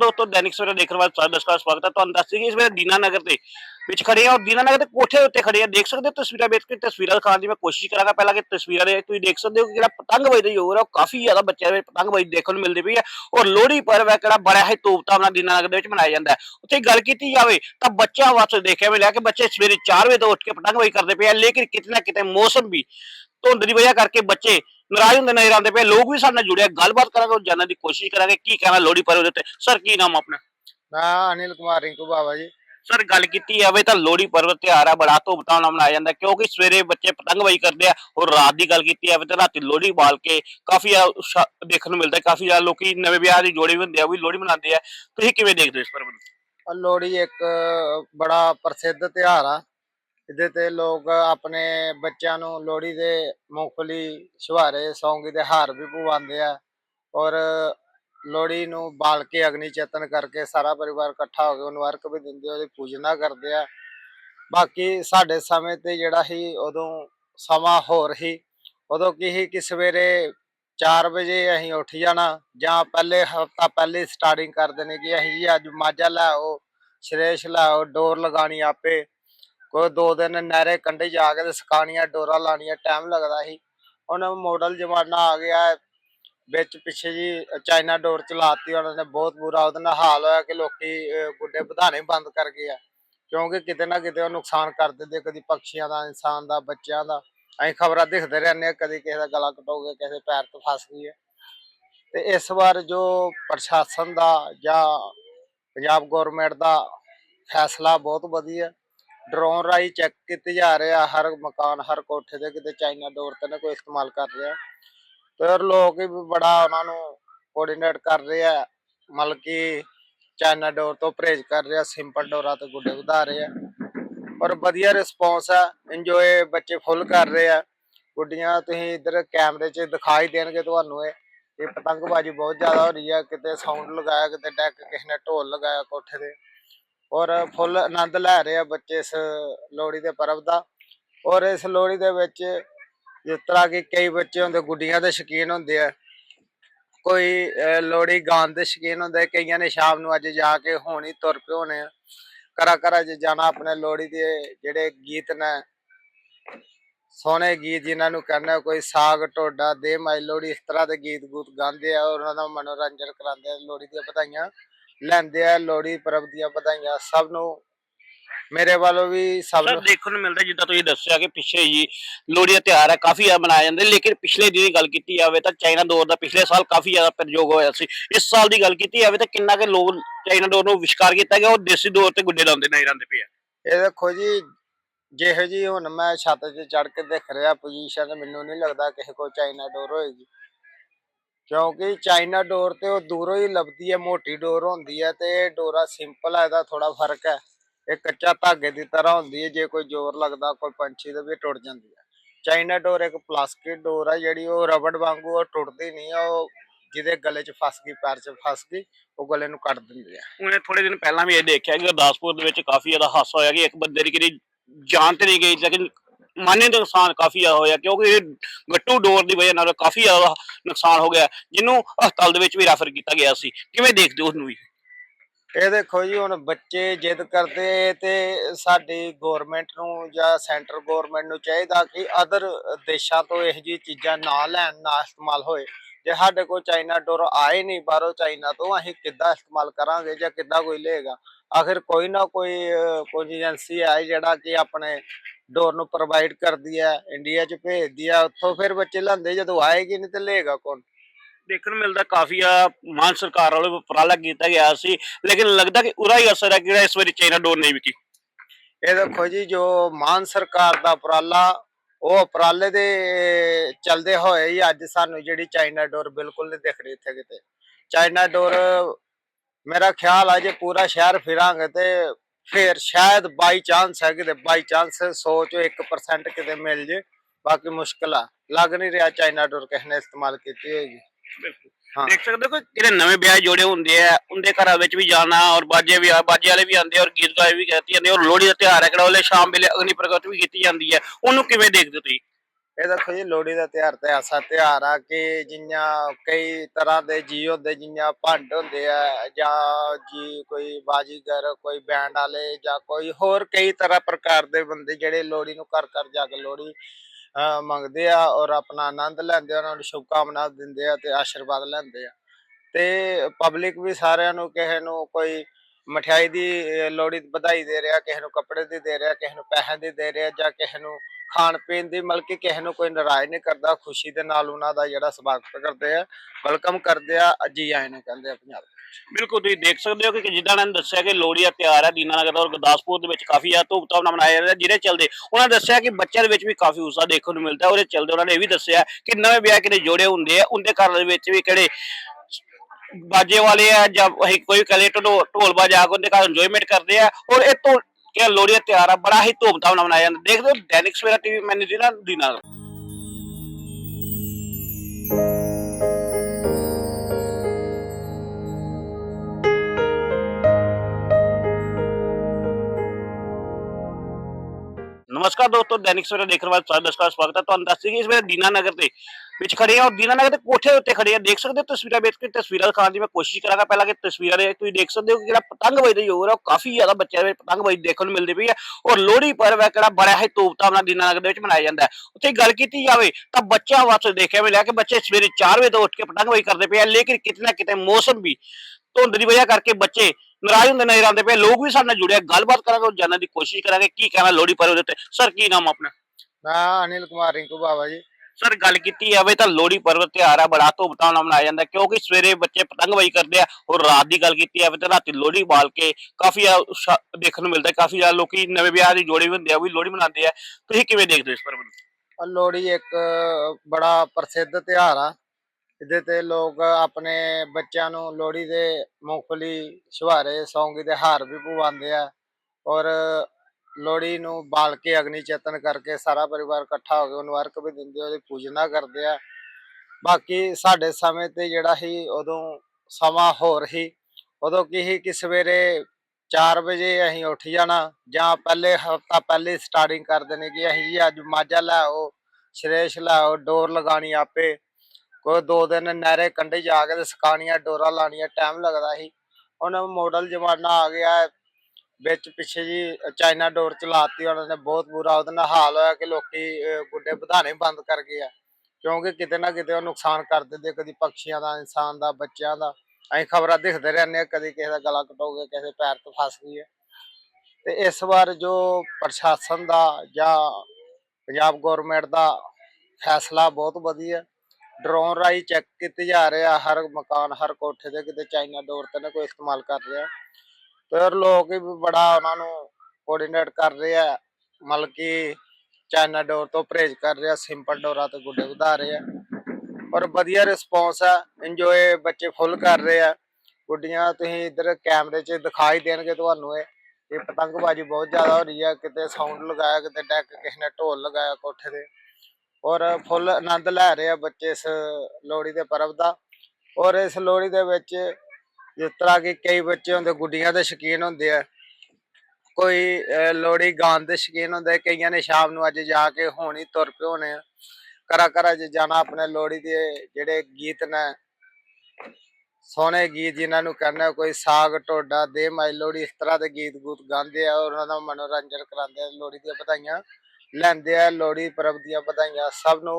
ਦੋਸਤੋ, ਦੈਨਿਕ ਸਵੇਰਾ ਦੇਖਣ ਵਾਲੇ ਸਾਰੇ ਦਰਸ਼ਕਾਂ ਦਾ ਸਵਾਗਤ ਹੈ। ਤੁਹਾਨੂੰ ਦੱਸ ਦਈਏ, ਇਸ ਵੇਲੇ ਦੀਨਾ ਨਗਰ ਵਿੱਚ ਖੜੇ ਆ ਔਰ ਦੀਨਾ ਦੇ ਕੋਠੇ ਉੱਤੇ ਖੜੇ ਆ ਦੇਖ ਸਕਦੇ ਹੋ ਤਸਵੀਰਾਂ ਵਿੱਚ ਕਿ ਤਸਵੀਰਾਂ ਦਿਖਾਉਣ ਦੀ ਮੈਂ ਕੋਸ਼ਿਸ਼ ਕਰਾਂਗਾ। ਪਹਿਲਾਂ ਕਿ ਤਸਵੀਰਾਂ ਦੇ ਤੁਸੀਂ ਦੇਖ ਸਕਦੇ ਹੋ ਕਿ ਜਿਹੜਾ ਪਤੰਗਬਾਜ਼ੀ ਦਾ ਜੋਰ ਹੈ ਉਹ ਕਾਫੀ ਜ਼ਿਆਦਾ ਬੱਚਿਆਂ ਦੇ ਵਿੱਚ ਪਤੰਗਬਾਜ਼ੀ ਦੇਖਣ ਨੂੰ ਮਿਲਦੀ ਪਈ ਹੈ ਔਰ ਲੋਹੜੀ ਪਰਵ ਹੈ, ਕਿਹੜਾ ਬੜਾ ਹੀ ਧੂਮਧਾਮ ਨਾਲ ਦੀਨਾ ਦੇ ਵਿੱਚ ਮਨਾਇਆ ਜਾਂਦਾ ਹੈ। ਉੱਥੇ ਗੱਲ ਕੀਤੀ ਜਾਵੇ ਤਾਂ ਬੱਚਿਆਂ ਵਾਸਤੇ ਦੇਖਿਆ ਮਿਲਿਆ ਕਿ ਬੱਚੇ ਸਵੇਰੇ 4 ਵਜੇ ਤੋਂ ਉੱਠ ਕੇ ਪਤੰਗਬਾਜ਼ੀ ਕਰਦੇ ਪਏ ਆ, ਲੇਕਿਨ ਕਿਤੇ ਨਾ ਕਿਤੇ ਮੌਸਮ ਵੀ ਧੁੰਦ ਦੀ ਵਜ੍ਹਾ ਕਰਕੇ ਬੱਚੇ ਨਾਰਾਜ਼ ਹੁੰਦੇ ਨਜ਼ਰ ਆਉਂਦੇ ਪਏ ਲੋਕ ਵੀ ਸਾਡੇ ਨਾਲ ਜੁੜਿਆ ਗੱਲਬਾਤ ਕਰਾਂਗੇ ਉਹ ਜਾਣਨ ਦੀ ਕੋਸ਼ਿਸ਼ ਕਰਾਂਗੇ ਕੀ ਕਹਿਣਾ ਲੋਹੜੀ ਪਰਵ ਦੇ ਉੱਤੇ। ਸਰ ਕੀ ਨਾਮ ਆਪਣਾ? ਮੈਂ ਅਨਿਲ ਕੁਮਾਰ ਰਿੰਕੂ ਬਾਬਾ ਜੀ। ਸਰ ਗੱਲ ਕੀਤੀ ਜਾਵੇ ਤਾਂ ਲੋਹੜੀ ਪਰਵ ਤਿਉਹਾਰ ਆ ਬੜਾ ਧੂਮਧਾਮ ਨਾਲ ਮਨਾਇਆ ਜਾਂਦਾ ਕਿਉਂਕਿ ਸਵੇਰੇ ਬੱਚੇ ਪਤੰਗਬਾਜ਼ੀ ਕਰਦੇ ਆ ਔਰ ਰਾਤ ਦੀ ਗੱਲ ਕੀਤੀ ਜਾਵੇ ਤਾਂ ਰਾਤੀ ਲੋਹੜੀ ਬਾਲ ਕੇ ਕਾਫੀ ਦੇਖਣ ਨੂੰ ਮਿਲਦਾ ਕਾਫੀ ਜ਼ਿਆਦਾ ਲੋਕੀ ਨਵੇਂ ਵਿਆਹ ਦੀ ਜੋੜੇ ਵੀ ਹੁੰਦੇ ਆ ਉਹ ਵੀ ਲੋਹੜੀ ਮਨਾਉਂਦੇ ਆ। ਤੁਸੀਂ ਕਿਵੇਂ ਦੇਖਦੇ ਹੋ ਇਸ ਪਰਵ ਨੂੰ? ਲੋਹੜੀ ਇੱਕ ਬੜਾ ਪ੍ਰਸਿੱਧ ਤਿਉਹਾਰ ਆ। ਇਹਦੇ ਤੇ ਲੋਕ ਆਪਣੇ ਬੱਚਿਆਂ ਨੂੰ ਲੋਹੜੀ ਦੇ ਮੂੰਗਫਲੀ, ਸੁਹਾਰੇ, ਸੌਂਗੀ ਦੇ ਹਾਰ ਵੀ ਪਵਾਉਂਦੇ ਆ ਔਰ ਲੋਹੜੀ ਨੂੰ ਬਾਲ ਕੇ ਅਗਨੀ ਚੇਤਨ ਕਰਕੇ ਸਾਰਾ ਪਰਿਵਾਰ ਇਕੱਠਾ ਹੋ ਕੇ ਉਹਨੂੰ ਅਰਕ ਵੀ ਦਿੰਦੇ ਉਹਦੀ ਪੂਜਨਾ ਕਰਦੇ ਆ। ਬਾਕੀ ਸਾਡੇ ਸਮੇਂ ਤੇ ਜਿਹੜਾ ਸੀ, ਉਦੋਂ ਸਮਾਂ ਹੋਰ ਸੀ। ਉਦੋਂ ਕੀ ਸੀ ਕਿ ਸਵੇਰੇ 4 ਵਜੇ ਅਸੀਂ ਉੱਠ ਜਾਣਾ ਜਾਂ ਪਹਿਲੇ ਹਫਤਾ ਪਹਿਲੇ ਸਟਾਰਟਿੰਗ ਕਰ ਦੇਣੀ ਕਿ ਅਸੀਂ ਜੀ ਅੱਜ ਮਾਝਾ ਲਾਓ ਸ਼ਰੇਸ਼ ਲਾਓ ਡੋਰ ਲਗਾਣੀ ਆਪੇ। ਕੋਈ ਦੋ ਦਿਨ ਨਹਿਰੇ ਕੰਢੇ ਜਾ ਕੇ ਤੇ ਸਕਾਣੀਆਂ ਡੋਰਾਂ ਲਾਣੀਆਂ ਟਾਈਮ ਲੱਗਦਾ ਸੀ। ਹੁਣ ਮਾਡਲ ਜ਼ਮਾਨਾ ਆ ਗਿਆ ਹੈ। ਵਿੱਚ ਪਿੱਛੇ ਜੀ ਚਾਈਨਾ ਡੋਰ ਚਲਾਤੀ ਉਹਨਾਂ ਨੇ ਬਹੁਤ ਬੁਰਾ ਉਹਦੇ ਨਾਲ ਹਾਲ ਹੋਇਆ ਕਿ ਲੋਕੀ ਅਹ, ਗੁੱਡੇ ਵਧਾਣੇ ਬੰਦ ਕਰ ਗਏ ਆ। ਕਿਉਂਕਿ ਕਿਤੇ ਨਾ ਕਿਤੇ ਉਹ ਨੁਕਸਾਨ ਕਰ ਦਿੰਦੇ ਕਦੀ ਪੰਛੀਆਂ ਦਾ ਇਨਸਾਨ ਦਾ ਬੱਚਿਆਂ ਦਾ। ਅਸੀਂ ਖਬਰਾਂ ਦੇਖਦੇ ਰਹਿੰਦੇ ਹਾਂ ਕਦੀ ਕਿਸੇ ਦਾ ਗਲਾ ਕਟੋ ਗਿਆ ਕਿਸੇ ਦੇ ਪੈਰ ਤੋਂ ਫਸ ਗਈ ਹੈ। ਤੇ ਇਸ ਵਾਰ ਜੋ ਪ੍ਰਸ਼ਾਸਨ ਦਾ ਜਾਂ ਪੰਜਾਬ ਗਵਰਨਮੈਂਟ ਦਾ ਫੈਸਲਾ ਬਹੁਤ ਵਧੀਆ। ਡਰੋਨ ਰਾਹੀਂ ਚੈੱਕ ਕੀਤੇ ਜਾ ਰਹੇ ਆ ਹਰ ਮਕਾਨ, ਹਰ ਕੋਠੇ ਤੇ ਕਿਤੇ ਚਾਈਨਾ ਡੋਰ ਤੇ ਨਾ ਕੋਈ ਇਸਤੇਮਾਲ ਕਰ ਰਿਹਾ। ਤੇ ਹੋਰ ਲੋਕ ਵੀ ਬੜਾ ਉਹਨਾਂ ਨੂੰ ਕੋਆਰਡੀਨੇਟ ਕਰ ਰਹੇ ਆ, ਮਤਲਬ ਕਿ ਚਾਈਨਾ ਡੋਰ ਤੋਂ ਪਰਹੇਜ਼ ਕਰ ਰਿਹਾ ਸਿੰਪਲ ਡੋਰਾਂ ਤੇ ਗੁੱਡੇ ਵਧਾ ਰਹੇ ਆ। ਔਰ ਵਧੀਆ ਰਿਸਪੌਂਸ ਆ ਇੰਜੋਏ ਬੱਚੇ ਫੁੱਲ ਕਰ ਰਹੇ ਆ। ਗੁੱਡੀਆਂ ਤੁਸੀਂ ਇਧਰ ਕੈਮਰੇ 'ਚ ਦਿਖਾਈ ਦੇਣਗੇ ਤੁਹਾਨੂੰ ਇਹ ਇਹ ਪਤੰਗਬਾਜ਼ੀ ਬਹੁਤ ਜ਼ਿਆਦਾ ਹੋ ਰਹੀ ਆ, ਕਿਤੇ ਸਾਊਂਡ ਲਗਾਇਆ, ਕਿਤੇ ਡੈਕ ਕਿਸੇ ਨੇ ਢੋਲ ਲਗਾਇਆ ਕੋਠੇ ਤੇ। ਔਰ ਫੁੱਲ ਆਨੰਦ ਲੈ ਰਹੇ ਆ ਬੱਚੇ ਇਸ ਲੋਹੜੀ ਦੇ ਪਰਬ ਦਾ। ਔਰ ਇਸ ਲੋਹੜੀ ਦੇ ਵਿੱਚ ਜਿਸ ਤਰ੍ਹਾਂ ਕਿ ਕਈ ਬੱਚੇ ਹੁੰਦੇ, ਗੁੱਡੀਆਂ ਦੇ ਸ਼ੌਕੀਨ ਹੁੰਦੇ ਆ। ਕੋਈ ਲੋਹੜੀ ਗਾਉਣ ਦੇ ਸ਼ੌਕੀਨ ਹੁੰਦੇ, ਕਈਆਂ ਨੇ ਸ਼ਾਮ ਨੂੰ ਅੱਜ ਜਾ ਕੇ ਹੋਣੀ ਤੁਰ ਪਏ ਹੋਣੇ ਆ। ਘਰਾਂ ਘਰਾਂ 'ਚ ਜਾਣਾ ਆਪਣੇ ਲੋਹੜੀ ਦੇ ਜਿਹੜੇ ਗੀਤ ਨੇ, ਸੋਹਣੇ ਗੀਤ ਜਿਨ੍ਹਾਂ ਨੂੰ ਕਹਿੰਦੇ ਕੋਈ ਸਾਗ, ਢੋਡਾ ਦੇ ਮਾਈ ਲੋਹੜੀ ਇਸ ਤਰ੍ਹਾਂ ਦੇ ਗੀਤ ਗੂਤ ਗਾਉਂਦੇ ਆ ਔਰ ਉਹਨਾਂ ਦਾ ਮਨੋਰੰਜਨ ਕਰਾਉਂਦੇ ਆ ਲੋਹੜੀ ਦੀਆਂ ਵਧਾਈਆਂ। ਲੈਂਦੇ ਆ ਲੋਹੜੀ ਪਰਬ ਦੀਆਂ ਵਧਾਈਆਂ ਸਭ ਨੂੰ। ਮੇਰੇ ਵੱਲੋਂ ਵੀ ਸਭ ਸਰ ਨੂੰ ਦੇਖਣ ਨੂੰ ਮਿਲਦਾ ਜਿੱਦਾਂ ਤੁਸੀਂ ਦੱਸਿਆ ਕਿ ਪਿੱਛੇ ਜੀ ਲੋਹੜੀ ਦਾ ਤਿਉਹਾਰ ਹੈ ਕਾਫੀ ਜ਼ਿਆਦਾ ਮਨਾਇਆ ਜਾਂਦਾ ਲੇਕਿਨ ਪਿਛਲੇ ਦਿਨੀ ਗੱਲ ਕੀਤੀ ਜਾਵੇ ਤਾਂ ਚਾਈਨਾ ਡੋਰ ਦਾ ਪਿਛਲੇ ਸਾਲ ਕਾਫੀ ਜ਼ਿਆਦਾ ਪ੍ਰਯੋਗ ਹੋਇਆ ਸੀ। ਇਸ ਸਾਲ ਦੀ ਗੱਲ ਕੀਤੀ ਜਾਵੇ ਤਾਂ ਕਿੰਨਾ ਕਿ ਲੋਕ ਚਾਈਨਾ ਡੋਰ ਨੂੰ ਵਿਸ਼ਕਾਰ ਕੀਤਾ ਗਿਆ ਉਹ ਦੇਸੀ ਡੋਰ ਤੇ ਗੁੱਡੇ ਲਾਉਂਦੇ ਨਜ਼ਰ ਆਉਂਦੇ ਪਏ ਆ। ਇਹ ਦੇਖੋ ਜੀ ਜਿਹੋ ਜੀ ਹੁਣ ਮੈਂ ਛੱਤ 'ਤੇ ਚੜ ਕੇ ਦੇਖ ਰਿਹਾ ਪੋਜੀਸ਼ਨ ਮੈਨੂੰ ਨਹੀਂ ਲੱਗਦਾ ਕਿਸੇ ਕੋਲ ਚਾਈਨਾ ਡੋਰ ਹੋਏਗੀ। ਕਿਉਂਕਿ ਚਾਈਨਾ ਡੋਰ ਤੇ ਉਹ ਦੂਰੋਂ ਹੀ ਲੱਭਦੀ ਹੈ, ਮੋਟੀ ਡੋਰ ਹੁੰਦੀ ਹੈ ਤੇ ਇਹ ਡੋਰਾ ਸਿੰਪਲ ਹੈ ਇਹਦਾ ਥੋੜਾ ਫ਼ਰਕ ਹੈ। ਇਹ ਕੱਚਾ ਧਾਗੇ ਦੀ ਤਰ੍ਹਾਂ ਹੁੰਦੀ ਹੈ, ਜੇ ਕੋਈ ਜ਼ੋਰ ਲੱਗਦਾ, ਕੋਈ ਪੰਛੀ ਦੇ ਵੀ ਟੁੱਟ ਜਾਂਦੀ ਹੈ। ਚਾਈਨਾ ਡੋਰ ਇੱਕ ਪਲਾਸਟਿਕ ਡੋਰ ਹੈ ਜਿਹੜੀ ਉਹ ਰਬੜ ਵਾਂਗੂ ਉਹ ਟੁੱਟਦੀ ਨਹੀਂ ਹੈ ਉਹ ਜਿਹਦੇ ਗਲੇ 'ਚ ਫਸ ਗਈ, ਪੈਰ 'ਚ ਫਸ ਗਈ, ਉਹ ਗਲੇ ਨੂੰ ਕੱਟ ਦਿੰਦੀ ਹੈ। ਉਹਨੇ ਥੋੜੇ ਦਿਨ ਪਹਿਲਾਂ ਵੀ ਇਹ ਦੇਖਿਆ ਕਿ ਗੁਰਦਾਸਪੁਰ ਦੇ ਵਿੱਚ ਕਾਫੀ ਜ਼ਿਆਦਾ ਹਾਸਾ ਹੋਇਆ ਕਿ ਇੱਕ ਬੰਦੇ ਦੀ ਕਿਹੜੀ ਜਾਨ ਤੇ ਨਹੀਂ ਗਈ, ਲੇਕਿਨ ਮਾਨੇ ਦਾ ਨੁਕਸਾਨ ਕਾਫੀ ਜ਼ਿਆਦਾ ਹੋਇਆ, ਕਿਉਂਕਿ ਇਹ ਗੱਟੂ ਡੋਰ ਦੀ ਵਜ੍ਹਾ ਨਾਲ ਕਾਫੀ ਜ਼ਿਆਦਾ ਨੁਕਸਾਨ ਹੋ ਗਿਆ ਜਿਹਨੂੰ ਹਸਪਤਾਲ ਦੇ ਵਿੱਚ ਵੀ ਰੈਫਰ ਕੀਤਾ ਗਿਆ ਸੀ। ਕਿਵੇਂ ਦੇਖਦੇ ਹੋ ਉਹਨੂੰ ਵੀ? ਇਹ ਦੇਖੋ ਜੀ ਹੁਣ ਬੱਚੇ ਜਿੱਦ ਕਰਦੇ ਤੇ ਸਾਡੀ ਗਵਰਨਮੈਂਟ ਨੂੰ ਜਾਂ ਸੈਂਟਰ ਗਵਰਨਮੈਂਟ ਨੂੰ ਚਾਹੀਦਾ ਕਿ ਅਦਰ ਦੇਸ਼ਾਂ ਤੋਂ ਇਹ ਜਿਹੀ ਚੀਜ਼ਾਂ ਨਾ ਲੈਣ ਨਾ ਇਸਤੇਮਾਲ ਹੋਏ। ਜੇ ਸਾਡੇ ਕੋਲ ਚਾਈਨਾ ਡੋਰ ਆਏ ਨਹੀਂ ਬਾਹਰੋਂ ਚਾਈਨਾ ਤੋਂ ਅਸੀਂ ਕਿੱਦਾਂ ਇਸਤੇਮਾਲ ਕਰਾਂਗੇ ਜਾਂ ਕਿੱਦਾਂ ਕੋਈ ਲਏਗਾ? ਆਖਿਰ ਕੋਈ ਨਾ ਕੋਈ ਅਹ, ਕੋਈ ਏਜੰਸੀ ਆਏ ਜਿਹੜਾ ਕਿ ਆਪਣੇ ਡੋਰ ਨੂੰ ਪ੍ਰੋਵਾਈਡ ਕਰਦੀ ਹੈ ਇੰਡੀਆ 'ਚ ਭੇਜਦੀ ਹੈ ਉੱਥੋਂ ਫਿਰ ਬੱਚੇ ਲੈਂਦੇ ਜਦੋਂ ਆਏਗੀ ਨਹੀਂ ਤੇ ਲਏਗਾ ਕੌਣ? ਦੇਖਣ ਨੂੰ ਮਿਲਦਾ ਕਾਫੀ ਆ ਮਾਨ ਸਰਕਾਰ ਵੱਲੋਂ ਉਪਰਾਲਾ ਕੀਤਾ ਗਿਆ ਸੀ ਲੇਕਿਨ ਲੱਗਦਾ ਕਿ ਉਹਦਾ ਹੀ ਅਸਰ ਹੈ ਕਿ ਜਿਹੜਾ ਇਸ ਵਾਰੀ ਚਾਈਨਾ ਡੋਰ ਨਹੀਂ ਵਿਕੀ। ਇਹ ਦੇਖੋ ਜੀ ਜੋ ਮਾਨ ਸਰਕਾਰ ਦਾ ਉਪਰਾਲਾ ਉਹ ਉਪਰਾਲੇ ਦੇ ਚਲਦੇ ਹੋਏ ਹੀ ਅੱਜ ਸਾਨੂੰ ਜਿਹੜੀ ਚਾਈਨਾ ਡੋਰ ਬਿਲਕੁਲ ਨਹੀਂ ਦਿਖ ਰਹੀ ਇੱਥੇ ਕਿਤੇ। ਚਾਈਨਾ ਡੋਰ ਮੇਰਾ ਖਿਆਲ ਆ ਜੇ ਪੂਰਾ ਸ਼ਹਿਰ ਫਿਰਾਂਗੇ ਤੇ ਫਿਰ ਸ਼ਾਇਦ ਬਾਈ ਚਾਂਸ ਹੈ ਕਿਤੇ ਬਾਈ ਚਾਂਸ 100 ਚੋਂ 1% ਕਿਤੇ ਮਿਲ ਜੇ ਬਾਕੀ ਮੁਸ਼ਕਲ ਆ। ਲੱਗ ਨਹੀਂ ਰਿਹਾ ਚਾਈਨਾ ਡੋਰ ਕਿਸੇ ਨੇ ਇਸਤੇਮਾਲ ਕੀਤੀ ਹੋਏਗੀ। ਹਾਂ। ਦੇਖ ਸਕਦੇ ਹੋ ਕਿ ਜਿਹੜੇ ਨਵੇਂ ਵਿਆਹ ਜੋੜੇ ਹੁੰਦੇ ਆ ਉਹਦੇ ਘਰਾਂ ਵਿੱਚ ਵੀ ਜਾਣਾ ਔਰ ਬਾਜੇ ਵੀ ਆ ਬਾਜੇ ਵਾਲੇ ਵੀ ਆਉਂਦੇ ਆ ਔਰ ਗੀਤ ਗਾਏ ਵੀ ਕਰਤੀ ਜਾਂਦੇ ਔਰ ਲੋਹੜੀ ਦਾ ਤਿਉਹਾਰ ਹੈ ਕਿਹੜਾ ਉਹਲੇ ਸ਼ਾਮ ਵੇਲੇ ਅਗਨੀ ਪ੍ਰਗਟ ਵੀ ਕੀਤੀ ਜਾਂਦੀ ਹੈ। ਉਹਨੂੰ ਕਿਵੇਂ ਦੇਖਦੇ ਤੁਸੀਂ? ਇਹ ਦੇਖੋ ਜੀ ਲੋਹੜੀ ਦਾ ਤਿਉਹਾਰ ਤੇ ਐਸਾ ਤਿਉਹਾਰ ਆ ਕਿ ਜਿੰਨਾ ਕਈ ਤਰ੍ਹਾਂ ਦੇ ਜੀ ਹੁੰਦੇ ਜਿੰਨਾ ਭੰਡ ਹੁੰਦੇ ਆ ਜਾਂ ਜੀ ਕੋਈ ਬਾਜੀਗਰ, ਕੋਈ ਬੈਂਡ ਵਾਲੇ ਜਾਂ ਕੋਈ ਹੋਰ ਕਈ ਤਰ੍ਹਾਂ ਪ੍ਰਕਾਰ ਦੇ ਬੰਦੇ ਜਿਹੜੇ ਲੋਹੜੀ ਨੂੰ ਘਰ ਘਰ ਜਾ ਕੇ ਲੋਹੜੀ ਮੰਗਦੇ ਆ ਔਰ ਆਪਣਾ ਆਨੰਦ ਲੈਂਦੇ ਆ, ਉਹਨਾਂ ਨੂੰ ਸ਼ੁਭਕਾਮਨਾ ਦਿੰਦੇ ਆ ਤੇ ਆਸ਼ੀਰਵਾਦ ਲੈਂਦੇ ਆ। ਤੇ ਪਬਲਿਕ ਵੀ ਸਾਰਿਆਂ ਨੂੰ, ਕਿਸੇ ਨੂੰ ਕੋਈ ਮਠਿਆਈ ਦੀ, ਅਹ, ਲੋਹੜੀ ਵਧਾਈ ਦੇ ਰਿਹਾ, ਕਿਸੇ ਨੂੰ ਕੱਪੜੇ ਦੀ ਦੇ ਰਿਹਾ, ਕਿਸੇ ਨੂੰ ਪੈਸੇ ਦੀ ਦੇ ਰਿਹਾ ਜਾਂ ਕਿਸੇ ਨੂੰ ਖਾਣ ਪੀਣ ਦੀ, ਮਤਲਬ ਕਿਸੇ ਨੂੰ ਕੋਈ ਨਾਰਾਜ਼ ਨਹੀਂ ਕਰਦਾ, ਖੁਸ਼ੀ ਦੇ ਨਾਲ ਉਹਨਾਂ ਦਾ ਜਿਹੜਾ ਸਵਾਗਤ ਕਰਦੇ ਆ, ਵੈਲਕਮ ਕਰਦੇ ਆ, ਜੀ ਆਏ ਨੂੰ ਕਹਿੰਦੇ ਆ ਪੰਜਾਬ ਬਿਲਕੁਲ, ਤੁਸੀਂ ਦੇਖ ਸਕਦੇ ਹੋ ਕਿ ਜਿੱਦਾਂ ਇਹਨਾਂ ਨੇ ਦੱਸਿਆ ਕਿ ਲੋਹੜੀ ਦਾ ਤਿਉਹਾਰ ਹੈ, ਦੀਨਾ ਨਗਰ ਔਰ ਗੁਰਦਾਸਪੁਰ ਦੇ ਵਿੱਚ ਕਾਫੀ ਧੂਮ ਧਾਮ ਨਾਲ ਮਨਾਇਆ ਜਾਂਦਾ, ਜਿਹਦੇ ਚਲਦੇ ਉਹਨਾਂ ਨੇ ਦੱਸਿਆ ਕਿ ਬੱਚਿਆਂ ਦੇ ਵਿੱਚ ਵੀ ਕਾਫੀ ਉਤਸ਼ਾਹ ਦੇਖਣ ਨੂੰ ਮਿਲਦਾ ਹੈ ਉਹਦੇ ਚਲਦੇ ਉਹਨਾਂ ਨੇ ਇਹ ਵੀ ਦੱਸਿਆ ਕਿ ਨਵੇਂ ਵਿਆਹ ਕਿਹੜੇ ਜੋੜੇ ਹੁੰਦੇ ਆ, ਉਹਦੇ ਘਰ ਦੇ ਵਿੱਚ ਵੀ ਕਿਹੜੇ ਬਾਜੇ ਵਾਲੇ ਆ ਜਾਂ ਅਸੀਂ ਕੋਈ ਕਲੇ ਢੋਲ ਢੋਲ ਬਾਜਾ ਕੇ ਉਹਦੇ ਘਰ ਇੰਜੋਇਮੈਂਟ ਕਰਦੇ ਆ, ਔਰ ਇਹ ਤੋਂ ਕਿ ਲੋਹੜੀ ਦਾ ਤਿਉਹਾਰ ਆ, ਬੜਾ ਹੀ ਧੂਮਧਾਮ ਨਾਲ ਮਨਾਇਆ ਜਾਂਦਾ। ਦੇਖਦੇ ਹੋ, ਦੈਨਿਕ ਸਵੇਰਾ ਟੀਵੀ ਮੈਨੇ ਜੀ ਨਾ ਦੀਨਾ। ਨਮਸਕਾਰ ਦੋਸਤੋ ਦੈਨਿਕ ਸਵੇਰਾ ਦੇਖਣ ਵਾਲੇ ਸਾਰੇ ਦਰਸ਼ਕਾਂ ਦਾ ਸਵਾਗਤ ਹੈ ਤੁਹਾਨੂੰ ਦੱਸ ਦਈਏ ਇਸ ਵੇਲੇ ਦੀਨਾ ਨਗਰ ਦੇ ਵਿੱਚ ਖੜੇ ਆ ਔਰ ਦੀਨਾ ਨਗਰ ਦੇ ਕੋਠੇ ਉੱਤੇ ਖੜੇ ਆ ਦੇਖ ਸਕਦੇ ਹੋ ਤਸਵੀਰਾਂ ਵੇਖ ਕੇ ਤਸਵੀਰਾਂ ਦਿਖਾਉਣ ਦੀ ਮੈਂ ਕੋਸ਼ਿਸ਼ ਕਰਾਂਗਾ ਪਹਿਲਾਂ ਕਿ ਤਸਵੀਰਾਂ ਦੇ ਤੁਸੀਂ ਦੇਖ ਸਕਦੇ ਹੋ ਕਿ ਜਿਹੜਾ ਪਤੰਗਬਾਜ਼ੀ ਦਾ ਜੋਰ ਹੈ ਉਹ ਕਾਫੀ ਜ਼ਿਆਦਾ ਬੱਚਿਆਂ ਦੇ ਵਿੱਚ ਪਤੰਗਬਾਜ਼ੀ ਦੇਖਣ ਨੂੰ ਮਿਲਦੀ ਪਈ ਹੈ ਔਰ ਲੋਹੜੀ ਪਰਵ ਹੈ ਕਿਹੜਾ ਬੜਾ ਹੀ ਧੂਮਧਾਮ ਨਾਲ ਦੀਨਾ ਨਗਰ ਦੇ ਵਿੱਚ ਮਨਾਇਆ ਜਾਂਦਾ ਹੈ ਉੱਥੇ ਗੱਲ ਕੀਤੀ ਜਾਵੇ ਤਾਂ ਬੱਚਿਆਂ ਵਾਸਤੇ ਦੇਖਿਆ ਮਿਲਿਆ ਕਿ ਬੱਚੇ ਸਵੇਰੇ 4 ਵਜੇ ਤੋਂ ਉੱਠ ਕੇ ਪਤੰਗਬਾਜ਼ੀ ਕਰਦੇ ਪਏ ਆ ਲੇਕਿਨ ਕਿਤੇ ਨਾ ਕਿਤੇ ਮੌਸਮ ਵੀ ਧੁੰਦ ਦੀ ਵਜ੍ਹਾ ਕਰਕੇ ਬੱਚੇ ਨਾਰਾਜ਼ ਹੁੰਦੇ ਨਜ਼ਰ ਆਉਂਦੇ ਪਏ ਲੋਕ ਵੀ ਸਾਡੇ ਨਾਲ ਜੁੜਿਆ ਗੱਲਬਾਤ ਕਰਾਂਗੇ ਜਾਣਨ ਦੀ ਕੋਸ਼ਿਸ਼ ਕਰਾਂਗੇ ਕੀ ਕਹਿਣਾ ਲੋਹੜੀ ਪਰਵ ਦੇ ਉੱਤੇ। ਸਰ ਕੀ ਨਾਮ ਆਪਣਾ? ਮੈਂ ਅਨਿਲ ਕੁਮਾਰ ਰਿੰਕੂ ਬਾਬਾ ਜੀ। ਸਰ ਗੱਲ ਕੀਤੀ ਜਾਵੇ ਤਾਂ ਲੋਹੜੀ ਪਰਵ ਤਿਉਹਾਰ ਆ ਬੜਾ ਧੂਮਧਾਮ ਨਾਲ ਮਨਾਇਆ ਜਾਂਦਾ ਕਿਉਂਕਿ ਸਵੇਰੇ ਬੱਚੇ ਪਤੰਗਬਾਜ਼ੀ ਕਰਦੇ ਆ ਔਰ ਰਾਤ ਦੀ ਗੱਲ ਕੀਤੀ ਜਾਵੇ ਤਾਂ ਰਾਤੀ ਲੋਹੜੀ ਬਾਲ ਕੇ ਕਾਫੀ ਦੇਖਣ ਨੂੰ ਮਿਲਦਾ ਕਾਫੀ ਜ਼ਿਆਦਾ ਲੋਕੀ ਨਵੇਂ ਵਿਆਹ ਦੇ ਜੋੜੇ ਵੀ ਹੁੰਦੇ ਆ ਉਹ ਵੀ ਲੋਹੜੀ ਮਨਾਉਂਦੇ ਆ। ਤੁਸੀਂ ਕਿਵੇਂ ਦੇਖਦੇ ਹੋ ਇਸ ਪਰਵ ਨੂੰ? ਲੋਹੜੀ ਇੱਕ ਬੜਾ ਪ੍ਰਸਿੱਧ ਤਿਉਹਾਰ ਆ। ਇਹਦੇ ਤੇ ਲੋਕ ਆਪਣੇ ਬੱਚਿਆਂ ਨੂੰ ਲੋਹੜੀ ਦੇ ਮੂੰਗਫਲੀ ਛੁਹਾਰੇ ਸੌਂਗੀ ਦੇ ਹਾਰ ਵੀ ਪਵਾਉਂਦੇ ਆ ਔਰ ਲੋਹੜੀ ਨੂੰ ਬਾਲ ਕੇ ਅਗਨੀ ਚੇਤਨ ਕਰਕੇ ਸਾਰਾ ਪਰਿਵਾਰ ਇਕੱਠਾ ਹੋ ਕੇ ਉਹਨੂੰ ਅਰਕ ਵੀ ਦਿੰਦੇ ਉਹਦੀ ਪੂਜਨਾ ਕਰਦੇ ਆ। ਬਾਕੀ ਸਾਡੇ ਸਮੇਂ ਤੇ ਜਿਹੜਾ ਸੀ, ਉਦੋਂ ਸਮਾਂ ਹੋਰ ਸੀ। ਉਦੋਂ ਕੀ ਸੀ ਕਿ ਸਵੇਰੇ 4 ਵਜੇ ਅਸੀਂ ਉੱਠ ਜਾਣਾ ਜਾਂ ਪਹਿਲੇ ਹਫਤਾ ਪਹਿਲੇ ਸਟਾਰਟਿੰਗ ਕਰ ਦੇਣੀ ਕਿ ਅਸੀਂ ਜੀ ਅੱਜ ਮਾਝਾ ਲੈ ਆਓ, ਸ਼ਰੇਸ਼ ਲੈ ਆਓ, ਡੋਰ ਲਗਾਣੀ ਆਪੇ। ਕੋਈ ਦੋ ਦਿਨ ਨਹਿਰੇ ਕੰਢੇ ਜਾ ਕੇ ਤੇ ਸਕਾਣੀਆਂ ਡੋਰਾਂ ਲਾਣੀਆਂ ਟਾਈਮ ਲੱਗਦਾ ਸੀ। ਹੁਣ ਮਾਡਲ ਜ਼ਮਾਨਾ ਆ ਗਿਆ ਵਿੱਚ ਪਿੱਛੇ ਜੀ ਚਾਈਨਾ ਡੋਰ ਚਲਾਤੀ, ਉਹਨਾਂ ਨੇ ਬਹੁਤ ਬੁਰਾ ਉਹਦੇ ਨਾਲ ਹਾਲ ਹੋਇਆ ਕਿ ਲੋਕੀ ਗੁੱਡੇ ਵਧਾਣੇ ਬੰਦ ਕਰ ਗਏ ਆ। ਕਿਉਂਕਿ ਕਿਤੇ ਨਾ ਕਿਤੇ ਉਹ ਨੁਕਸਾਨ ਕਰ ਦਿੰਦੇ ਕਦੀ ਪੰਛੀਆਂ ਦਾ, ਇਨਸਾਨ ਦਾ, ਬੱਚਿਆਂ ਦਾ। ਅਸੀਂ ਖਬਰਾਂ ਦੇਖਦੇ ਰਹਿੰਦੇ ਹਾਂ, ਕਦੀ ਕਿਸੇ ਦਾ ਗਲਾ ਕਟੋ ਗਿਆ ਕਿਸੇ ਪੈਰ ਤੋਂ ਫਸ ਗਈ ਹੈ। ਤੇ ਇਸ ਵਾਰ ਜੋ ਪ੍ਰਸ਼ਾਸਨ ਦਾ ਜਾਂ ਪੰਜਾਬ ਗਵਰਨਮੈਂਟ ਦਾ ਫੈਸਲਾ ਬਹੁਤ ਵਧੀਆ। ਡਰੋਨ ਰਾਹੀਂ ਚੈੱਕ ਕੀਤੇ ਜਾ ਰਹੇ ਆ, ਹਰ ਮਕਾਨ, ਹਰ ਕੋਠੇ ਤੇ ਕਿਤੇ ਚਾਈਨਾ ਡੋਰ ਤੇ ਨਾ ਕੋਈ ਇਸਤੇਮਾਲ ਕਰ ਰਿਹਾ। ਤੇ ਲੋਕ ਵੀ ਬੜਾ ਉਹਨਾਂ ਨੂੰ ਕੋਆਰਡੀਨੇਟ ਕਰ ਰਹੇ ਆ, ਮਤਲਬ ਕਿ ਚਾਈਨਾ ਡੋਰ ਤੋਂ ਪਰਹੇਜ਼ ਕਰ ਰਿਹਾ ਸਿੰਪਲ ਡੋਰਾਂ ਤੇ ਗੁੱਡੇ ਵਧਾ ਰਹੇ ਆ। ਔਰ ਵਧੀਆ ਰਿਸਪੌਂਸ ਆ ਇੰਜੋਏ ਬੱਚੇ ਫੁੱਲ ਕਰ ਰਹੇ ਆ। ਗੁੱਡੀਆਂ ਤੁਸੀਂ ਇਧਰ ਕੈਮਰੇ 'ਚ ਦਿਖਾਈ ਦੇਣਗੇ ਤੁਹਾਨੂੰ ਇਹ। ਇਹ ਪਤੰਗਬਾਜ਼ੀ ਬਹੁਤ ਜ਼ਿਆਦਾ ਹੋ ਰਹੀ ਆ, ਕਿਤੇ ਸਾਊਂਡ ਲਗਾਇਆ, ਕਿਤੇ ਡੈਕ ਕਿਸੇ ਨੇ ਢੋਲ ਲਗਾਇਆ ਕੋਠੇ ਦੇ ਔਰ ਫੁੱਲ ਆਨੰਦ ਲੈ ਰਹੇ ਆ ਬੱਚੇ ਇਸ ਲੋਹੜੀ ਦੇ ਪਰਬ ਦਾ। ਔਰ ਇਸ ਲੋਹੜੀ ਦੇ ਵਿੱਚ ਜਿਸ ਤਰ੍ਹਾਂ ਕਿ ਕਈ ਬੱਚੇ ਹੁੰਦੇ, ਗੁੱਡੀਆਂ ਦੇ ਸ਼ੌਕੀਨ ਹੁੰਦੇ ਆ। ਕੋਈ ਲੋਹੜੀ ਗਾਉਣ ਦੇ ਸ਼ੌਕੀਨ ਹੁੰਦੇ, ਕਈਆਂ ਨੇ ਸ਼ਾਮ ਨੂੰ ਅੱਜ ਜਾ ਕੇ ਹੋਣੀ ਤੁਰ ਪਏ ਹੋਣੇ ਆ। ਘਰਾਂ ਘਰਾਂ 'ਚ ਜਾਣਾ ਆਪਣੇ ਲੋਹੜੀ ਦੇ ਜਿਹੜੇ ਗੀਤ ਨੇ, ਸੋਹਣੇ ਗੀਤ ਜਿਨ੍ਹਾਂ ਨੂੰ ਕਹਿੰਦੇ ਕੋਈ ਸਾਗ, ਢੋਡਾ ਦੇ ਮਾਈ ਲੋਹੜੀ ਇਸ ਤਰ੍ਹਾਂ ਦੇ ਗੀਤ ਗੂਤ ਗਾਉਂਦੇ ਆ ਔਰ ਉਹਨਾਂ ਦਾ ਮਨੋਰੰਜਨ ਕਰਾਉਂਦੇ ਆ ਲੋਹੜੀ ਦੀਆਂ ਵਧਾਈਆਂ। ਲੈਂਦੇ ਆ ਲੋਹੜੀ ਪਰਬ ਦੀਆਂ ਵਧਾਈਆਂ ਸਭ ਨੂੰ।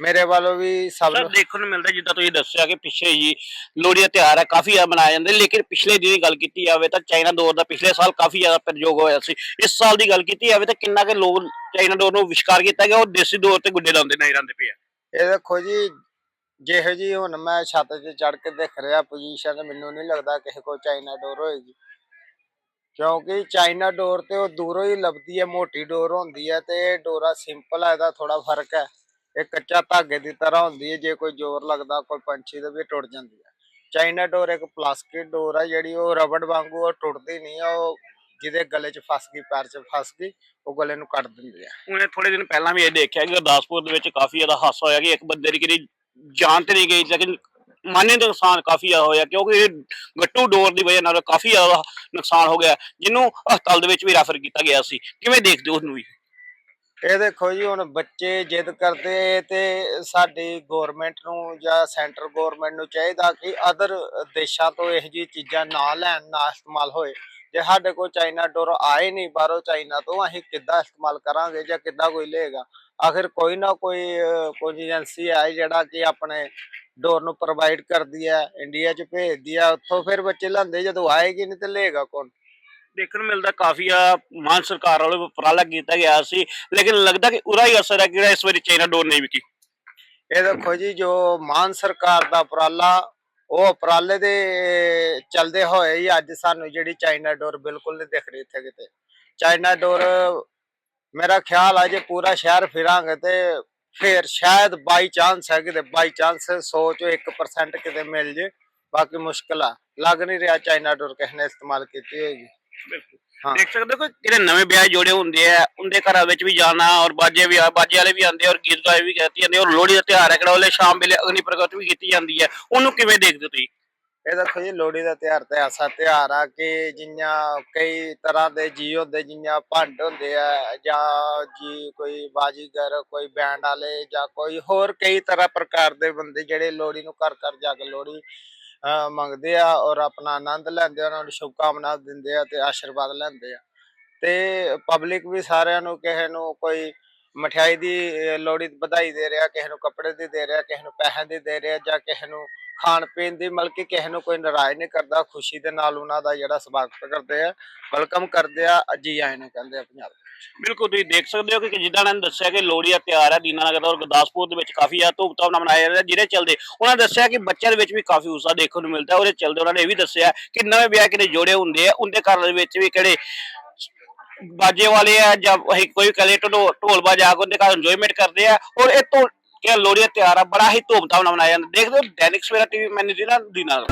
ਮੇਰੇ ਵੱਲੋਂ ਵੀ ਸਭ ਨੂੰ ਦੇਖਣ ਨੂੰ ਮਿਲਦਾ ਜਿੱਦਾਂ ਤੁਸੀਂ ਦੱਸਿਆ ਕਿ ਪਿੱਛੇ ਜੀ ਲੋਹੜੀ ਦਾ ਤਿਉਹਾਰ ਹੈ ਕਾਫੀ ਜ਼ਿਆਦਾ ਮਨਾਇਆ ਜਾਂਦਾ ਲੇਕਿਨ ਪਿਛਲੇ ਦਿਨ ਦੀ ਗੱਲ ਕੀਤੀ ਜਾਵੇ ਤਾਂ ਚਾਈਨਾ ਡੋਰ ਦਾ ਪਿਛਲੇ ਸਾਲ ਕਾਫੀ ਜ਼ਿਆਦਾ ਪ੍ਰਯੋਗ ਹੋਇਆ ਸੀ। ਇਸ ਸਾਲ ਦੀ ਗੱਲ ਕੀਤੀ ਜਾਵੇ ਤਾਂ ਕਿੰਨਾ ਕਿ ਲੋਕ ਚਾਈਨਾ ਡੋਰ ਨੂੰ ਵਿਸ਼ਕਾਰ ਕੀਤਾ ਗਿਆ ਉਹ ਦੇਸੀ ਡੋਰ ਤੇ ਗੁੱਡੇ ਲਾਉਂਦੇ ਨਜ਼ਰ ਆਉਂਦੇ ਪਏ ਇਹ ਦੇਖੋ ਜੀ ਜਿਹੋ ਜੀ ਹੁਣ ਮੈਂ ਛੱਤ 'ਤੇ ਚੜ ਕੇ ਦੇਖ ਰਿਹਾ ਪੋਜੀਸ਼ਨ ਮੈਨੂੰ ਨਹੀਂ ਲੱਗਦਾ ਕਿਸੇ ਕੋਲ ਚਾਈਨਾ ਡੋਰ ਹੋਏਗੀ। ਕਿਉਂਕਿ ਚਾਈਨਾ ਡੋਰ ਤੇ ਉਹ ਦੂਰੋਂ ਹੀ ਲੱਭਦੀ ਹੈ, ਮੋਟੀ ਡੋਰ ਹੁੰਦੀ ਹੈ ਤੇ ਇਹ ਡੋਰਾ ਸਿੰਪਲ ਹੈ ਇਹਦਾ ਥੋੜਾ ਫ਼ਰਕ ਹੈ। ਇਹ ਕੱਚਾ ਧਾਗੇ ਦੀ ਤਰ੍ਹਾਂ ਹੁੰਦੀ ਹੈ, ਜੇ ਕੋਈ ਜ਼ੋਰ ਲੱਗਦਾ, ਕੋਈ ਪੰਛੀ ਦੇ ਵੀ ਟੁੱਟ ਜਾਂਦੀ ਹੈ। ਚਾਈਨਾ ਡੋਰ ਇੱਕ ਪਲਾਸਟਿਕ ਡੋਰ ਹੈ ਜਿਹੜੀ ਉਹ ਰਬੜ ਵਾਂਗੂ ਉਹ ਟੁੱਟਦੀ ਨਹੀਂ ਹੈ ਉਹ ਜਿਹਦੇ ਗਲੇ 'ਚ ਫਸ ਗਈ, ਪੈਰ 'ਚ ਫਸ ਗਈ, ਉਹ ਗਲੇ ਨੂੰ ਕੱਟ ਦਿੰਦੀ ਹੈ। ਉਹਨੇ ਥੋੜੇ ਦਿਨ ਪਹਿਲਾਂ ਵੀ ਇਹ ਦੇਖਿਆ ਕਿ ਗੁਰਦਾਸਪੁਰ ਦੇ ਵਿੱਚ ਕਾਫੀ ਜ਼ਿਆਦਾ ਹਾਸਾ ਹੋਇਆ ਕਿ ਇੱਕ ਬੰਦੇ ਦੀ ਕਿਹੜੀ ਜਾਨ ਤੇ ਨਹੀਂ ਗਈ, ਲੇਕਿਨ ਮਾਨੇ ਦਾ ਨੁਕਸਾਨ ਕਾਫੀ ਜ਼ਿਆਦਾ ਹੋਇਆ ਕਿਉਂਕਿ ਇਹ ਗੱਟੂ ਡੋਰ ਦੀ ਵਜ੍ਹਾ ਨਾਲ ਕਾਫੀ ਜ਼ਿਆਦਾ ਨੁਕਸਾਨ ਹੋ ਗਿਆ ਜਿਹਨੂੰ ਹਸਪਤਾਲ ਦੇ ਵਿੱਚ ਵੀ ਰੈਫਰ ਕੀਤਾ ਗਿਆ ਸੀ। ਕਿਵੇਂ ਦੇਖਦੇ ਹੋ ਉਸ ਵੀ? ਇਹ ਦੇਖੋ ਜੀ ਹੁਣ ਬੱਚੇ ਜਿੱਦ ਕਰਦੇ ਤੇ ਸਾਡੀ ਗਵਰਨਮੈਂਟ ਨੂੰ ਜਾਂ ਸੈਂਟਰ ਗਵਰਨਮੈਂਟ ਨੂੰ ਚਾਹੀਦਾ ਕਿ ਅਦਰ ਦੇਸ਼ਾਂ ਤੋਂ ਇਹੋ ਜਿਹੀ ਚੀਜ਼ਾਂ ਨਾ ਲੈਣ ਨਾ ਇਸਤੇਮਾਲ ਹੋਏ। ਜੇ ਸਾਡੇ ਕੋਲ ਚਾਈਨਾ ਡੋਰ ਆਏ ਨਹੀਂ ਬਾਹਰੋਂ ਚਾਈਨਾ ਤੋਂ ਅਸੀਂ ਕਿੱਦਾਂ ਇਸਤੇਮਾਲ ਕਰਾਂਗੇ ਜਾਂ ਕਿੱਦਾਂ ਕੋਈ ਲਏਗਾ? ਆਖਿਰ ਕੋਈ ਨਾ ਕੋਈ ਅਹ, ਕੋਈ ਏਜੰਸੀ ਹੈ ਜਿਹੜਾ ਕਿ ਆਪਣੇ ਡੋਰ ਨੂੰ ਪ੍ਰੋਵਾਈਡ ਕਰਦੀ ਹੈ ਇੰਡੀਆ 'ਚ ਭੇਜਦੀ ਹੈ ਉੱਥੋਂ ਫਿਰ ਬੱਚੇ ਲੈਂਦੇ ਜਦੋਂ ਆਏਗੀ ਨਹੀਂ ਤੇ ਲਏਗਾ ਕੌਣ? ਦੇਖਣ ਨੂੰ ਮਿਲਦਾ ਕਾਫੀ ਆ ਮਾਨ ਸਰਕਾਰ ਵੱਲੋਂ ਉਪਰਾਲਾ ਕੀਤਾ ਗਿਆ ਸੀ ਲੇਕਿਨ ਲੱਗਦਾ ਕਿ ਉਰਾ ਹੀ ਅਸਰ ਹੈ ਕਿ ਇਸ ਵਾਰੀ ਚਾਈਨਾ ਡੋਰ ਨਹੀਂ ਵਿਕੀ। ਇਹ ਦੇਖੋ ਜੀ ਜੋ ਮਾਨ ਸਰਕਾਰ ਦਾ ਉਪਰਾਲਾ ਉਹ ਉਪਰਾਲੇ ਦੇ ਚਲਦੇ ਹੋਏ ਹੀ ਅੱਜ ਸਾਨੂੰ ਜਿਹੜੀ ਚਾਈਨਾ ਡੋਰ ਬਿਲਕੁਲ ਨਹੀਂ ਦਿਖ ਰਹੀ ਇੱਥੇ ਕਿਤੇ। ਚਾਈਨਾ ਡੋਰ ਮੇਰਾ ਖਿਆਲ ਆ ਜੇ ਪੂਰਾ ਸ਼ਹਿਰ ਫਿਰਾਂਗੇ ਤੇ ਫਿਰ ਸ਼ਾਇਦ ਬਾਈ ਚਾਂਸ ਹੈ ਕਿਤੇ ਬਾਈ ਚਾਂਸ 100 ਚੋਂ 1% ਕਿਤੇ ਮਿਲ ਜੇ ਬਾਕੀ ਮੁਸ਼ਕਲ ਆ। ਲੱਗ ਨਹੀਂ ਰਿਹਾ ਚਾਈਨਾ ਡੋਰ ਕਿਸੇ ਨੇ ਇਸਤੇਮਾਲ ਕੀਤੀ ਹੋਏਗੀ। ਦੇਖ ਸਕਦੇ ਹੋ ਜਿਹੜੇ ਨਵੇਂ ਵਿਆਹ ਜੋੜੇ ਹੁੰਦੇ ਆ ਉਹਦੇ ਘਰਾਂ ਵਿੱਚ ਵੀ ਜਾਣਾ ਔਰ ਬਾਜੇ ਵੀ ਬਾਜੇ ਵਾਲੇ ਵੀ ਆਉਂਦੇ ਔਰ ਗੀਤ ਗਾਏ ਵੀ ਕੀਤੀ ਜਾਂਦੇ ਔਰ ਲੋਹੜੀ ਦਾ ਤਿਉਹਾਰ ਹੈ ਕਿਹੜਾ ਉਹਲੇ ਸ਼ਾਮ ਵੇਲੇ ਅਗਨੀ ਪ੍ਰਗਟ ਵੀ ਕੀਤੀ ਜਾਂਦੀ ਹੈ। ਉਹਨੂੰ ਕਿਵੇਂ ਦੇਖਦੇ ਤੁਸੀਂ? ਇਹ ਦੇਖੋ ਜੀ ਲੋਹੜੀ ਦਾ ਤਿਉਹਾਰ ਤੇ ਐਸਾ ਤਿਉਹਾਰ ਆ ਕਿ ਜਿੰਨਾ ਕਈ ਤਰ੍ਹਾਂ ਦੇ ਜੀ ਹੁੰਦੇ, ਜਿੰਨਾ ਭੰਡ ਹੁੰਦੇ ਆ ਜਾਂ ਜੀ ਕੋਈ ਬਾਜੀਗਰ, ਕੋਈ ਬੈਂਡ ਵਾਲੇ ਜਾਂ ਕੋਈ ਹੋਰ ਕਈ ਤਰ੍ਹਾਂ ਪ੍ਰਕਾਰ ਦੇ ਬੰਦੇ ਜਿਹੜੇ ਲੋਹੜੀ ਨੂੰ ਘਰ ਘਰ ਜਾ ਕੇ ਲੋਹੜੀ ਮੰਗਦੇ ਆ ਔਰ ਆਪਣਾ ਆਨੰਦ ਲੈਂਦੇ ਆ, ਉਹਨਾਂ ਨੂੰ ਸ਼ੁਭਕਾਮਨਾ ਦਿੰਦੇ ਆ ਤੇ ਆਸ਼ੀਰਵਾਦ ਲੈਂਦੇ ਆ। ਤੇ ਪਬਲਿਕ ਵੀ ਸਾਰਿਆਂ ਨੂੰ ਕਿਸੇ ਨੂੰ ਕੋਈ ਮਠਿਆਈ ਦੀ ਲੋਹੜੀ ਵਧਾਈ ਦੇ ਰਿਹਾ, ਕਿਸੇ ਨੂੰ ਕੱਪੜੇ ਦੀ ਦੇ ਰਿਹਾ, ਕਿਸੇ ਨੂੰ ਪੈਸੇ ਦੀ ਦੇ ਰਿਹਾ ਜਾਂ ਕਿਸੇ ਨੂੰ ਖਾਣ ਪੀਣ ਦੀ, ਮਤਲਬ ਕਿ ਕਿਸੇ ਨੂੰ ਕੋਈ ਨਾਰਾਜ਼ ਨਹੀਂ ਕਰਦਾ, ਖੁਸ਼ੀ ਦੇ ਨਾਲ ਉਹਨਾਂ ਦਾ ਜਿਹੜਾ ਸਵਾਗਤ ਕਰਦੇ ਆ, ਵੈਲਕਮ ਕਰਦੇ ਆ ਜੀ ਆਏ ਨੂੰ ਕਹਿੰਦੇ ਆ ਪੰਜਾਬ ਬਿਲਕੁਲ, ਤੁਸੀਂ ਦੇਖ ਸਕਦੇ ਹੋ ਕਿ ਜਿੱਦਾਂ ਨੇ ਦੱਸਿਆ ਕਿ ਲੋਹੜੀ ਦਾ ਤਿਉਹਾਰ ਹੈ ਦੀਨਾਨਗਰ ਔਰ ਗੁਰਦਾਸਪੁਰ ਦੇ ਵਿੱਚ ਕਾਫੀ ਆ ਧੂਮਧਾਮ ਨਾਲ ਮਨਾਇਆ ਜਾਂਦਾ, ਜਿਹਦੇ ਚਲਦੇ ਉਹਨਾਂ ਨੇ ਦੱਸਿਆ ਕਿ ਬੱਚਿਆਂ ਦੇ ਵਿੱਚ ਵੀ ਕਾਫੀ ਉਤਸ਼ਾਹ ਦੇਖਣ ਨੂੰ ਮਿਲਦਾ, ਉਹਦੇ ਚਲਦੇ ਉਹਨਾਂ ਨੇ ਇਹ ਵੀ ਦੱਸਿਆ ਕਿ ਨਵੇਂ ਵਿਆਹ ਕਿਹੜੇ ਜੋੜੇ ਹੁੰਦੇ ਆ, ਉਹਦੇ ਘਰ ਦੇ ਵਿੱਚ ਵੀ ਕਿਹੜੇ ਬਾਜੇ ਵਾਲੇ ਆ ਜਾਂ ਕੋਈ ਕਲੇ ਢੋਲ ਢੋਲ ਬਾਜਾ ਕੇ ਉਹਦੇ ਘਰ ਇੰਜੋਇਮੈਂਟ ਕਰਦੇ ਆ, ਔਰ ਇਹ ਤੋਂ ਕਿ ਲੋਹੜੀ ਦਾ ਤਿਉਹਾਰ ਆ, ਬੜਾ ਹੀ ਧੂਮਧਾਮ ਨਾਲ ਮਨਾਇਆ ਜਾਂਦਾ। ਦੇਖਦੇ ਹੋ, ਦੈਨਿਕ ਸਵੇਰਾ ਟੀਵੀ, ਮੈਂ ਦੀ ਨਾਲ।